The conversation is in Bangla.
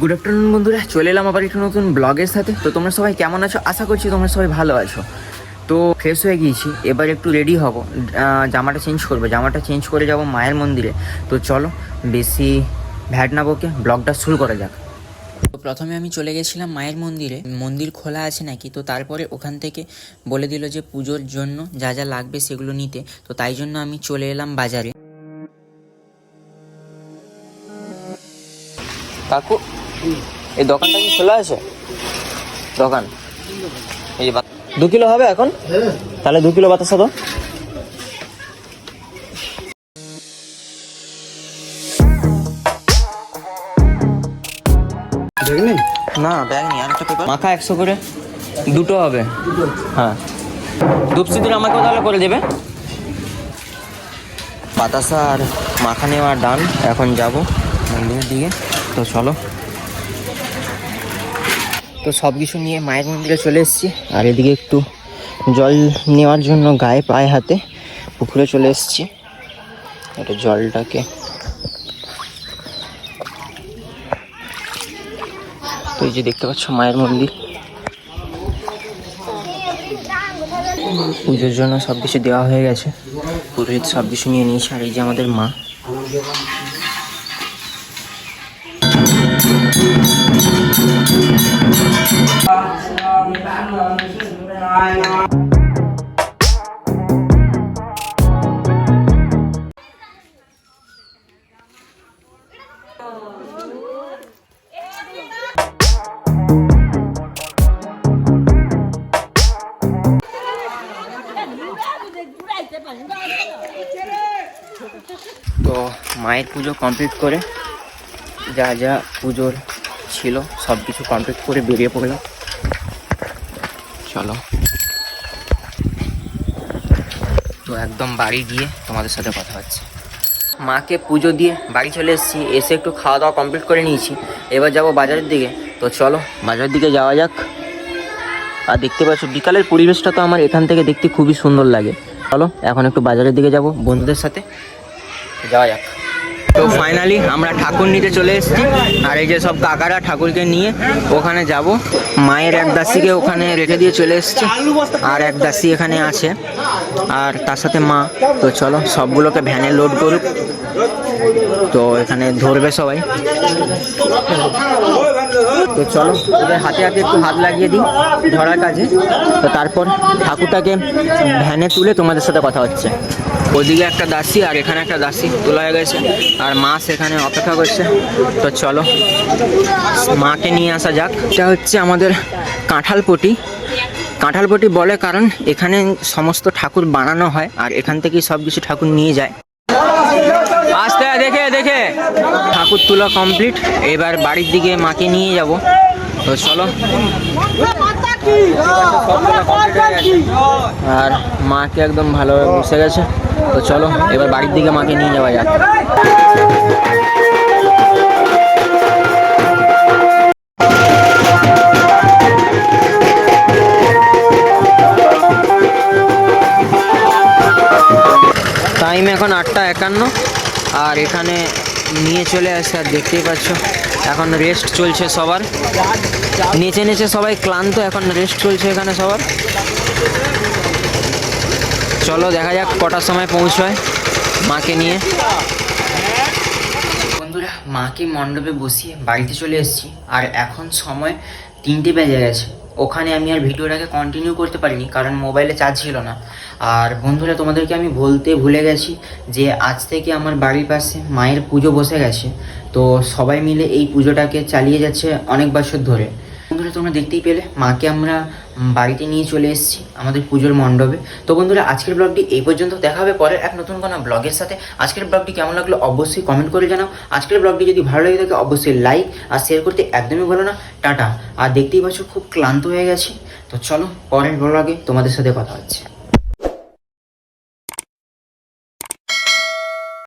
গুড আফটারনুন বন্ধুরা। চলে এলাম আবার একটু নতুন ব্লগের সাথে। তো তোমরা সবাই কেমন আছো? আশা করছি তোমরা সবাই ভালো আছো। তো ফ্রেশ হয়ে গিয়েছি। এবার একটু রেডি হব। জামাটা চেঞ্জ করব। জামাটা চেঞ্জ করে যাব মায়ের মন্দিরে। তো চলো, বেশি ভ্যাট না বকে ব্লগটা শুরু করা যাক। তো প্রথমে আমি চলে গেছিলাম মায়ের মন্দিরে। মন্দির খোলা আছে নাকি? তো তারপরে ওখান থেকে বলে দিল যে পুজোর জন্য যা যা লাগবে সেগুলো নিতে। তো তাই জন্য আমি চলে এলাম বাজারে। কাকু এই দোকানটা কি খোলা আছে? দোকান। এই দু কিলো হবে এখন? তাহলে দু কিলো বাতাসা তো না ব্যাগ নেই আর একটা পেপার মাখা একশো করে। দুটো হবে। হ্যাঁ। ধূপ সিঁদুর আমাকেও তাহলে করে দেবে। বাতাসা আর মাখা নেওয়ার ডান এখন যাব মন্দিরের দিকে। তো চলো। তো সব কিছু নিয়ে মায়ের মন্দিরে চলে এসেছি। আর এদিকে একটু জল নেওয়ার জন্য গায়ে পায়ে হাতে পুকুরে চলে এসেছি। এটা জলটাকে তো এই যে দেখতে পাচ্ছ মায়ের মন্দির। পুজোর জন্য সব কিছু দেওয়া হয়ে গেছে। পুরোহিত সব কিছু নিয়ে নিয়েছে, আর এই যে আমাদের মা। তো মায়ের পুজো কমপ্লিট করে যা যা পুজোর ছিল সব কিছু কমপ্লিট করে বেরিয়ে পড়লাম। চলো। তো একদম বাড়ি গিয়ে তোমাদের সাথে কথা হচ্ছে। মাকে পুজো দিয়ে বাড়ি চলে এসেছি, এসে একটু খাওয়া দাওয়া কমপ্লিট করে নিয়েছি। এবার যাব বাজারের দিকে। তো চলো, বাজারের দিকে যাওয়া যাক। আর দেখতে পাচ্ছ, বিকালের পরিবেশটা তো আমার এখান থেকে দেখতে খুবই সুন্দর লাগে। চলো, এখন একটু বাজারের দিকে যাব, বন্ধুদের সাথে। যাওয়া যাক। তো ফাইনালি আমরা ঠাকুর নিতে চলে এসেছি। আর এই যে সব কাকারা ঠাকুরকে নিয়ে ওখানে যাব। মায়ের এক দাসিকে ওখানে রেখে দিয়ে চলে এসেছি। আর এক দাসি এখানে আছে। আর তার সাথে মা। তো চলো, সবগুলোকে ভ্যানে লোড করুক। তো এখানে ধরবে সবাই। তো চলো ওদের হাতে হাতে একটু হাত লাগিয়ে দিই ধরার কাজে। তো তারপর ঠাকুরটাকে ভ্যানে তুলে তোমাদের সাথে কথা হচ্ছে। ওদিকে একটা দাসি আর এখানে একটা দাসি তোলা হয়ে গেছে। আর মা সেখানে অপেক্ষা করছে। তো চলো, মাকে নিয়ে আসা যাক। এটা হচ্ছে আমাদের কাঁঠালপটি। কাঁঠালপটি বলে কারণ এখানে সমস্ত ঠাকুর বানানো হয় আর এখান থেকেই সব কিছু ঠাকুর নিয়ে যায়। আসতে, দেখে দেখে। ঠাকুর তোলা কমপ্লিট এবার বাড়ির দিকে মাকে নিয়ে যাব। তো চলো। আর মাকে একদম ভালোভাবে বসে গেছে। তো চলো, এবার বাড়ির দিকে মাকে নিয়ে যাওয়া যাক। টাইম এখন আটটা একান্ন, আর এখানে নিয়ে চলে আসছে আর দেখতেই পাচ্ছ, এখন রেস্ট চলছে সবার। নেচে নেচে সবাই ক্লান্ত, এখন রেস্ট চলছে এখানে সবার। চলো দেখা যাক কটার সময় পৌঁছয় মাকে নিয়ে। বন্ধুরা মাকে মণ্ডপে বসিয়ে বাড়িতে চলে এসেছি, আর এখন সময় তিনটে বেজে গেছে। ওখানে আমি আর ভিডিওটাকে কন্টিনিউ করতে পারিনি, কারণ মোবাইলে চার্জ ছিল না। আর বন্ধুরা, তোমাদেরকে আমি বলতে ভুলে গেছি যে আজ থেকে আমার বাড়ির পাশে মায়ের পুজো বসে গেছে। তো সবাই মিলে এই পুজোটাকে চালিয়ে যাচ্ছে অনেক বছর ধরে। বন্ধুরা, তোমরা দেখতেই পেলে, মাকে আমরা বাড়িতে নিয়ে চলে এসেছি, আমাদের পুজোর মণ্ডপে। তো বন্ধুরা, আজকের ব্লগটি এই পর্যন্ত, দেখা হবে পরের এক নতুন কোনো ব্লগের সাথে। আজকের ব্লগটি কেমন লাগল অবশ্যই কমেন্ট করে জানাও। আজকের ব্লগটি যদি ভালো লাগে থাকে, অবশ্যই লাইক আর শেয়ার করতে একদমই ভালো না। টাটা। আর দেখতেই পাচ্ছ, খুব ক্লান্ত হয়ে গেছি। তো চলো, পরের ব্লগে তোমাদের সাথে কথা হচ্ছে।